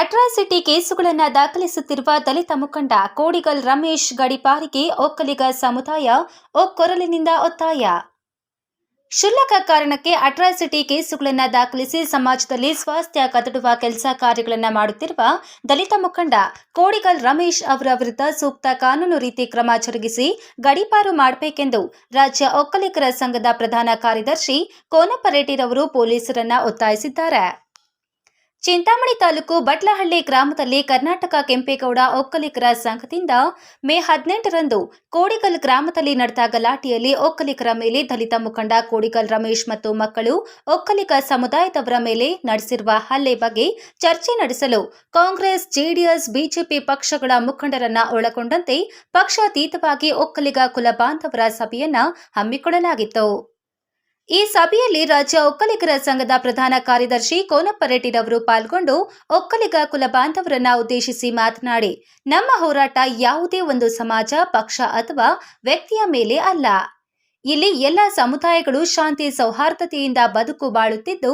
Atrocity ಕೇಸುಗಳನ್ನು ದಾಖಲಿಸುತ್ತಿರುವ ದಲಿತ ಮುಖಂಡ ಕೋಡಿಗಲ್ ರಮೇಶ್ ಗಡಿಪಾರಿಗೆ ಒಕ್ಕಲಿಗ ಸಮುದಾಯ ಒಕ್ಕೊರಲಿನಿಂದ ಒತ್ತಾಯ. ಕ್ಷುಲ್ಲಕ ಕಾರಣಕ್ಕೆ ಅಟ್ರಾಸಿಟಿ ಕೇಸುಗಳನ್ನು ದಾಖಲಿಸಿ ಸಮಾಜದಲ್ಲಿ ಸ್ವಾಸ್ಥ್ಯ ಕದಡುವ ಕೆಲಸ ಕಾರ್ಯಗಳನ್ನು ಮಾಡುತ್ತಿರುವ ದಲಿತ ಮುಖಂಡ ಕೋಡಿಗಲ್ ರಮೇಶ್ ಅವರ ವಿರುದ್ಧ ಸೂಕ್ತ ಕಾನೂನು ರೀತಿ ಕ್ರಮ ಜರುಗಿಸಿ ಗಡೀಪಾರು ಮಾಡಬೇಕೆಂದು ರಾಜ್ಯ ಒಕ್ಕಲಿಗರ ಸಂಘದ ಪ್ರಧಾನ ಕಾರ್ಯದರ್ಶಿ ಕೋನಪ್ಪ ಪೊಲೀಸರನ್ನ ಒತ್ತಾಯಿಸಿದ್ದಾರೆ. ಚಿಂತಾಮಣಿ ತಾಲೂಕು ಬಟ್ಲಹಳ್ಳಿ ಗ್ರಾಮದಲ್ಲಿ ಕರ್ನಾಟಕ ಕೆಂಪೇಗೌಡ ಒಕ್ಕಲಿಗರ ಸಂಘದಿಂದ ಮೇ ಹದಿನೆಂಟರಂದು ಕೋಡಿಗಲ್ ಗ್ರಾಮದಲ್ಲಿ ನಡೆದ ಗಲಾಟೆಯಲ್ಲಿ ಒಕ್ಕಲಿಗರ ಮೇಲೆ ದಲಿತ ಮುಖಂಡ ಕೋಡಿಗಲ್ ರಮೇಶ್ ಮತ್ತು ಮಕ್ಕಳು ಒಕ್ಕಲಿಗ ಸಮುದಾಯದವರ ಮೇಲೆ ನಡೆಸಿರುವ ಹಲ್ಲೆ ಬಗ್ಗೆ ಚರ್ಚೆ ನಡೆಸಲು ಕಾಂಗ್ರೆಸ್, ಜೆಡಿಎಸ್, ಬಿಜೆಪಿ ಪಕ್ಷಗಳ ಮುಖಂಡರನ್ನ ಒಳಗೊಂಡಂತೆ ಪಕ್ಷಾತೀತವಾಗಿ ಒಕ್ಕಲಿಗ ಕುಲ ಬಾಂಧವರ ಸಭೆಯನ್ನ ಹಮ್ಮಿಕೊಳ್ಳಲಾಗಿತ್ತು. ಈ ಸಭೆಯಲ್ಲಿ ರಾಜ್ಯ ಒಕ್ಕಲಿಗರ ಸಂಘದ ಪ್ರಧಾನ ಕಾರ್ಯದರ್ಶಿ ಕೋನಪ್ಪ ರೆಡ್ಡಿರವರು ಪಾಲ್ಗೊಂಡು ಒಕ್ಕಲಿಗ ಕುಲ ಬಾಂಧವರನ್ನ ಉದ್ದೇಶಿಸಿ ಮಾತನಾಡಿ, ನಮ್ಮ ಹೋರಾಟ ಯಾವುದೇ ಒಂದು ಸಮಾಜ, ಪಕ್ಷ ಅಥವಾ ವ್ಯಕ್ತಿಯ ಮೇಲೆ ಅಲ್ಲ. ಇಲ್ಲಿ ಎಲ್ಲ ಸಮುದಾಯಗಳು ಶಾಂತಿ ಸೌಹಾರ್ದತೆಯಿಂದ ಬದುಕು ಬಾಳುತ್ತಿದ್ದು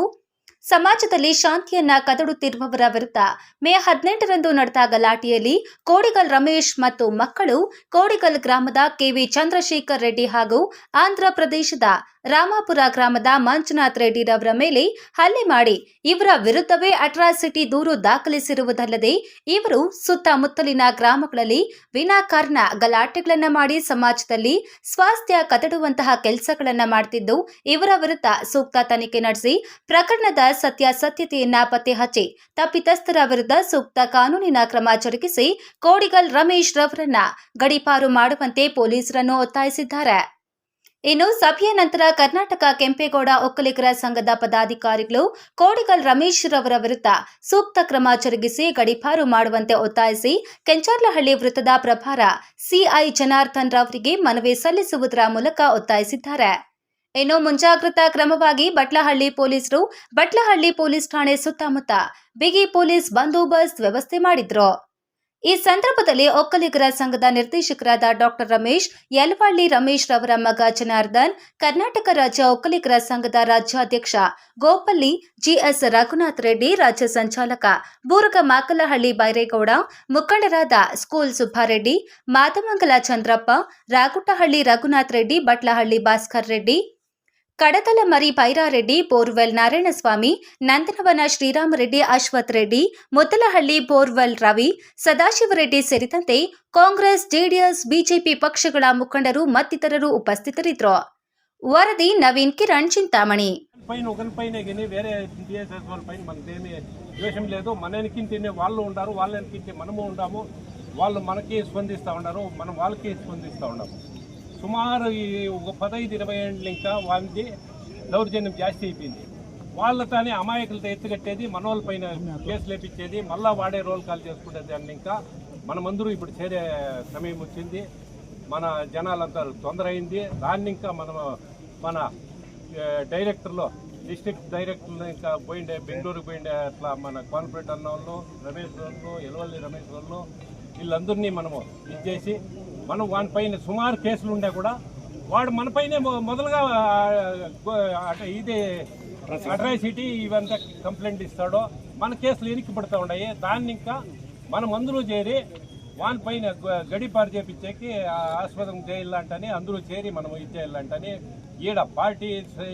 ಸಮಾಜದಲ್ಲಿ ಶಾಂತಿಯನ್ನ ಕದಡುತ್ತಿರುವವರ ವಿರುದ್ಧ ಮೇ ಹದಿನೆಂಟರಂದು ನಡೆದ ಗಲಾಟೆಯಲ್ಲಿ ಕೋಡಿಗಲ್ ರಮೇಶ್ ಮತ್ತು ಮಕ್ಕಳು ಕೋಡಿಗಲ್ ಗ್ರಾಮದ ಕೆವಿ ಚಂದ್ರಶೇಖರ್ ರೆಡ್ಡಿ ಹಾಗೂ ಆಂಧ್ರ ಪ್ರದೇಶದ ರಾಮಾಪುರ ಗ್ರಾಮದ ಮಂಜುನಾಥ್ ರೆಡ್ಡಿರವರ ಮೇಲೆ ಹಲ್ಲೆ ಮಾಡಿ ಇವರ ವಿರುದ್ಧವೇ ಅಟ್ರಾಸಿಟಿ ದೂರು ದಾಖಲಿಸಿರುವುದಲ್ಲದೆ ಇವರು ಸುತ್ತಮುತ್ತಲಿನ ಗ್ರಾಮಗಳಲ್ಲಿ ವಿನಾಕಾರಣ ಗಲಾಟೆಗಳನ್ನು ಮಾಡಿ ಸಮಾಜದಲ್ಲಿ ಸ್ವಾಸ್ಥ್ಯ ಕದಡುವಂತಹ ಕೆಲಸಗಳನ್ನು ಮಾಡುತ್ತಿದ್ದು ಇವರ ವಿರುದ್ಧ ಸೂಕ್ತ ತನಿಖೆ ನಡೆಸಿ ಪ್ರಕರಣದ ಸತ್ಯಾಸತ್ಯತೆಯನ್ನ ಪತ್ತೆ ಹಚ್ಚಿ ತಪ್ಪಿತಸ್ಥರ ವಿರುದ್ಧ ಸೂಕ್ತ ಕಾನೂನಿನ ಕ್ರಮ ಜರುಗಿಸಿ ಕೋಡಿಗಲ್ ರಮೇಶ್ ರವರನ್ನ ಗಡಿಪಾರು ಮಾಡುವಂತೆ ಪೊಲೀಸರನ್ನು ಒತ್ತಾಯಿಸಿದ್ದಾರೆ. ಇನ್ನು ಸಭೆಯ ನಂತರ ಕರ್ನಾಟಕ ಕೆಂಪೇಗೌಡ ಒಕ್ಕಲಿಗರ ಸಂಘದ ಪದಾಧಿಕಾರಿಗಳು ಕೋಡಿಗಲ್ ರಮೇಶ್ ರವರ ವಿರುದ್ಧ ಸೂಕ್ತ ಕ್ರಮ ಜರುಗಿಸಿ ಗಡಿಪಾರು ಮಾಡುವಂತೆ ಒತ್ತಾಯಿಸಿ, ಕೆಂಚರ್ಲಹಳ್ಳಿ ವೃತ್ತದ ಪ್ರಭಾರ ಸಿಐ ಜನಾರ್ದನ್ ರವರಿಗೆ ಮನವಿ ಸಲ್ಲಿಸುವುದರ ಮೂಲಕ ಒತ್ತಾಯಿಸಿದ್ದಾರೆ. ಇನ್ನು ಮುಂಜಾಗ್ರತಾ ಕ್ರಮವಾಗಿ ಬಟ್ಲಹಳ್ಳಿ ಪೊಲೀಸರು ಬಟ್ಲಹಳ್ಳಿ ಪೊಲೀಸ್ ಠಾಣೆ ಸುತ್ತಮುತ್ತ ಬಿಗಿ ಪೊಲೀಸ್ ಬಂದೋಬಸ್ತ್ ವ್ಯವಸ್ಥೆ ಮಾಡಿದ್ರು. ಈ ಸಂದರ್ಭದಲ್ಲಿ ಒಕ್ಕಲಿಗರ ಸಂಘದ ನಿರ್ದೇಶಕರಾದ ಡಾಕ್ಟರ್ ರಮೇಶ್, ಯಲ್ವಳ್ಳಿ ರಮೇಶ್ ರವರ ಮಗ ಜನಾರ್ದನ್, ಕರ್ನಾಟಕ ರಾಜ್ಯ ಒಕ್ಕಲಿಗರ ಸಂಘದ ರಾಜ್ಯಾಧ್ಯಕ್ಷ ಗೋಪಲ್ಲಿ, ಜಿಎಸ್ ರಘುನಾಥ್ ರೆಡ್ಡಿ, ರಾಜ್ಯ ಸಂಚಾಲಕ ಬೂರಗ ಮಾಕಲಹಳ್ಳಿ ಬೈರೇಗೌಡ, ಮುಖಂಡರಾದ school Subbareddy, Madamangala Chandrappa, Ragutahalli Raghunath Reddy, Batlahalli Bhaskar Reddy Kadatala Mari Pairareddy, borewell Narayanaswamy, Nandanavana Sriramareddy, Ashwath Reddy, Muttalahalli, borewell Ravi Sadashivareddy ಸೇರಿದಂತೆ ಕಾಂಗ್ರೆಸ್, ಜೆಡಿಎಸ್, ಬಿಜೆಪಿ ಪಕ್ಷಗಳ ಮುಖಂಡರು ಮತ್ತಿತರರು ಉಪಸ್ಥಿತರಿದ್ದರು. ವರದಿ ನವೀನ್ ಕಿರಣ್ ಚಿಂತಾಮಣಿ. వాళ్ళు వాళ్ళకి స్పందిస్తూ సుమారు ఈ ఒక పదహైదు ఇరవై ఏళ్ళు ఇంకా వాళ్ళది దౌర్జన్యం జాస్తి అయిపోయింది. వాళ్ళతోనే అమాయకులతో ఎత్తుగట్టేది మన పైన కేసులు వేపించేది మళ్ళీ వాడే రోల్ కాల్ చేసుకునేది దాన్ని ఇంకా మనమందరూ ఇప్పుడు చేరే సమయం వచ్చింది. మన జనాలంతా తొందర అయింది దాన్ని ఇంకా మనం మన డైరెక్టర్లో డిస్ట్రిక్ట్ డైరెక్టర్లు ఇంకా పోయిండే బెంగళూరుకు పోయిండే అట్లా మన కాన్ఫరెంట్ అన్న వాళ్ళు రమేష్ వాళ్ళు ఎలవల్లి రమేష్ వాళ్ళు వీళ్ళందరినీ మనము ఇచ్చేసి మనం వానిపైన సుమారు కేసులు ఉండే కూడా వాడు మనపైనే మొదలుగా ఆ, ఇది అట్రాసిటీ ఇవంతా కంప్లైంట్ ఇస్తాడో మన కేసులు ఎనికి పడుతూ ఉన్నాయి. దాన్ని ఇంకా మనం అందరూ చేరి వాని పైన గడిపారు చేపించేకి ఆ ఆస్పదం చేయాలంటని అందరూ చేరి మనం ఇది చేయాలంటని ఈడ పార్టీ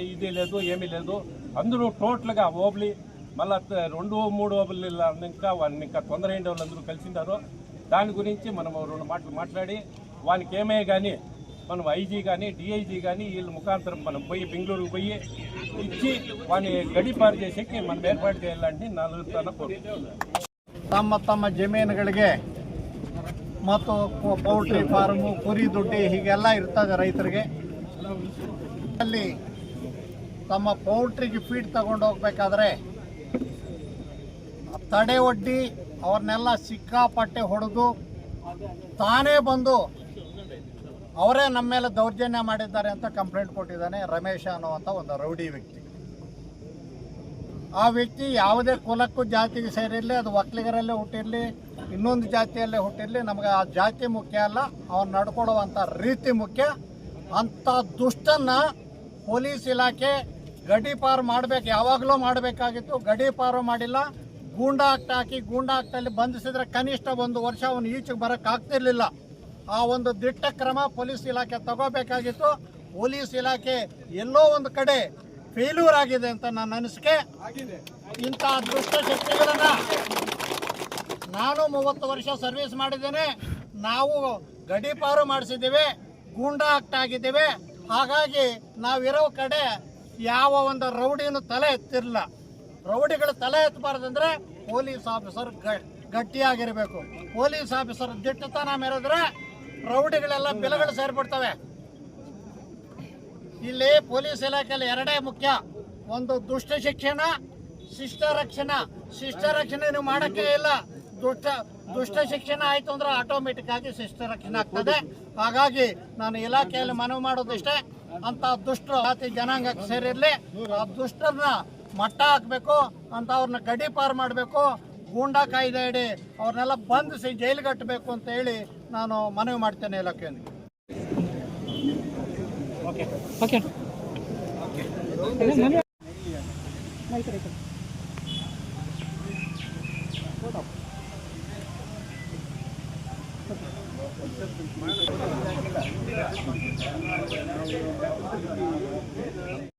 ఇది లేదు ఏమీ లేదు. అందరూ టోటల్గా ఓబ్లి మళ్ళా రెండు మూడు ఓబులు ఇంకా వాళ్ళని ఇంకా తొందర అయిన వాళ్ళందరూ కలిసిండారు. దాని గురించి మనం రెండు మాటలు మాట్లాడి వానికి ఏమే కానీ మనం ఐజీ కానీ డిఐజీ కానీ వీళ్ళ ముఖాంతరం మనం పోయి బెంగళూరుకు పోయి ఇచ్చి వాని గడిపారు చేసేకి మనం ఏర్పాటు చేయాలంటే నాలుగు తన కోరుకుంటున్నాను ತಮ್ಮ ತಮ್ಮ ಜಮೀನುಗಳಿಗೆ ಮತ್ತು ಪೌ- ಪೌಲ್ಟ್ರಿ ಫಾರ್ಮು ಕುರಿ ದುಡ್ಡಿ ಹೀಗೆಲ್ಲ ಇರ್ತದೆ ರೈತರಿಗೆ ಅಲ್ಲಿ ತಮ್ಮ ಪೌಲ್ಟ್ರಿಗೆ ಫೀಡ್ ತಗೊಂಡು ಹೋಗ್ಬೇಕಾದ್ರೆ ತಡೆ ಒಡ್ಡಿ ಅವ್ರನ್ನೆಲ್ಲ ಸಿಕ್ಕಾಪಟ್ಟೆ ಹೊಡೆದು ತಾನೇ ಬಂದು ಅವರೇ ನಮ್ಮ ಮೇಲೆ ದೌರ್ಜನ್ಯ ಮಾಡಿದ್ದಾರೆ ಅಂತ ಕಂಪ್ಲೇಂಟ್ ಕೊಟ್ಟಿದ್ದಾನೆ ರಮೇಶ ಅನ್ನುವಂಥ ಒಂದು ರೌಡಿ ವ್ಯಕ್ತಿ. ಆ ವ್ಯಕ್ತಿ ಯಾವುದೇ ಕುಲಕ್ಕೂ ಜಾತಿಗೆ ಸೇರಿರಲಿ, ಅದು ಒಕ್ಕಲಿಗರಲ್ಲೇ ಹುಟ್ಟಿರಲಿ, ಇನ್ನೊಂದು ಜಾತಿಯಲ್ಲೇ ಹುಟ್ಟಿರಲಿ, ನಮಗೆ ಆ ಜಾತಿ ಮುಖ್ಯ ಅಲ್ಲ, ಅವನು ನಡ್ಕೊಡುವಂಥ ರೀತಿ ಮುಖ್ಯ. ಅಂಥ ದುಷ್ಟನ್ನು ಪೊಲೀಸ್ ಇಲಾಖೆ ಗಡಿಪಾರು ಮಾಡಬೇಕು, ಯಾವಾಗಲೂ ಮಾಡಬೇಕಾಗಿತ್ತು ಗಡಿಪಾರು ಮಾಡಿಲ್ಲ. ಗೂಂಡಾ ಆಕ್ಟ್ ಹಾಕಿ ಗೂಂಡಾ ಆಕ್ಟಲ್ಲಿ ಬಂಧಿಸಿದ್ರೆ ಕನಿಷ್ಠ ಒಂದು ವರ್ಷ ಅವನು ಈಚೆಗೆ ಬರಕ್ಕೆ ಆಗ್ತಿರ್ಲಿಲ್ಲ ಆ ಒಂದು ದಿಟ್ಟ ಕ್ರಮ ಪೊಲೀಸ್ ಇಲಾಖೆ ತಗೋಬೇಕಾಗಿತ್ತು. ಪೊಲೀಸ್ ಇಲಾಖೆ ಎಲ್ಲೋ ಒಂದು ಕಡೆ ಫೇಲ್ಯೂರ್ ಆಗಿದೆ ಅಂತ ನನ್ನ ಅನಿಸಿಕೆ. ಇಂಥ ದುಷ್ಟ ಶಕ್ತಿಗಳನ್ನ ನಾನು ಮೂವತ್ತು ವರ್ಷ ಸರ್ವಿಸ್ ಮಾಡಿದ್ದೇನೆ. ನಾವು ಗಡಿಪಾರು ಮಾಡಿಸಿದ್ದೇವೆ ಗೂಂಡಾ ಆಕ್ಟ್ ಆಗಿದ್ದೇವೆ. ಹಾಗಾಗಿ ನಾವಿರೋ ಕಡೆ ಯಾವ ಒಂದು ರೌಡಿನೂ ತಲೆ ಎತ್ತಿರಲಿಲ್ಲ. ರೌಡಿಗಳು ತಲೆ ಎತ್ತಬಾರ್ದಂದ್ರೆ ಪೊಲೀಸ್ ಆಫೀಸರ್ ಗಟ್ಟಿಯಾಗಿರಬೇಕು. ಪೊಲೀಸ್ ಆಫೀಸರ್ ದಿಟ್ಟತನ ಮೆರೆದ್ರೆ ರೌಡಿಗಳೆಲ್ಲ ಬಿಲಗಳು ಸೇರ್ಬಿಡ್ತವೆ. ಇಲ್ಲಿ ಪೊಲೀಸ್ ಇಲಾಖೆಯಲ್ಲಿ ಎರಡೇ ಮುಖ್ಯ. ಒಂದು ದುಷ್ಟ ಶಿಕ್ಷಣ, ಶಿಷ್ಟ ರಕ್ಷಣೆ. ಶಿಷ್ಟ ರಕ್ಷಣೆ ನೀವು ಮಾಡಕ್ಕೆ ಇಲ್ಲ. ದುಷ್ಟ ದುಷ್ಟ ಶಿಕ್ಷಣ ಆಯ್ತು ಅಂದ್ರೆ ಆಟೋಮೆಟಿಕ್ ಆಗಿ ಶಿಷ್ಟ ರಕ್ಷಣೆ ಆಗ್ತದೆ. ಹಾಗಾಗಿ ನಾನು ಇಲಾಖೆಯಲ್ಲಿ ಮನವಿ ಮಾಡೋದಿಷ್ಟೇ. ಅಂತ ದುಷ್ಟರು ಜಾತಿ ಜನಾಂಗಕ್ಕೆ ಸೇರಿರಲಿ. ಆ ದುಷ್ಟರನ್ನ ಮಟ್ಟ ಹಾಕ್ಬೇಕು ಅಂತ ಅವ್ರನ್ನ ಗಡಿ ಪಾರ್ ಮಾಡಬೇಕು. ಗೂಂಡಾ ಕಾಯ್ದೆ ಅಡಿ ಅವ್ರನ್ನೆಲ್ಲ ಬಂಧಿಸಿ ಜೈಲು ಕಟ್ಟಬೇಕು ಅಂತ ಹೇಳಿ ನಾನು ಮನವಿ ಮಾಡ್ತೇನೆ ಇಲಾಖೆಯೊಂದಿಗೆ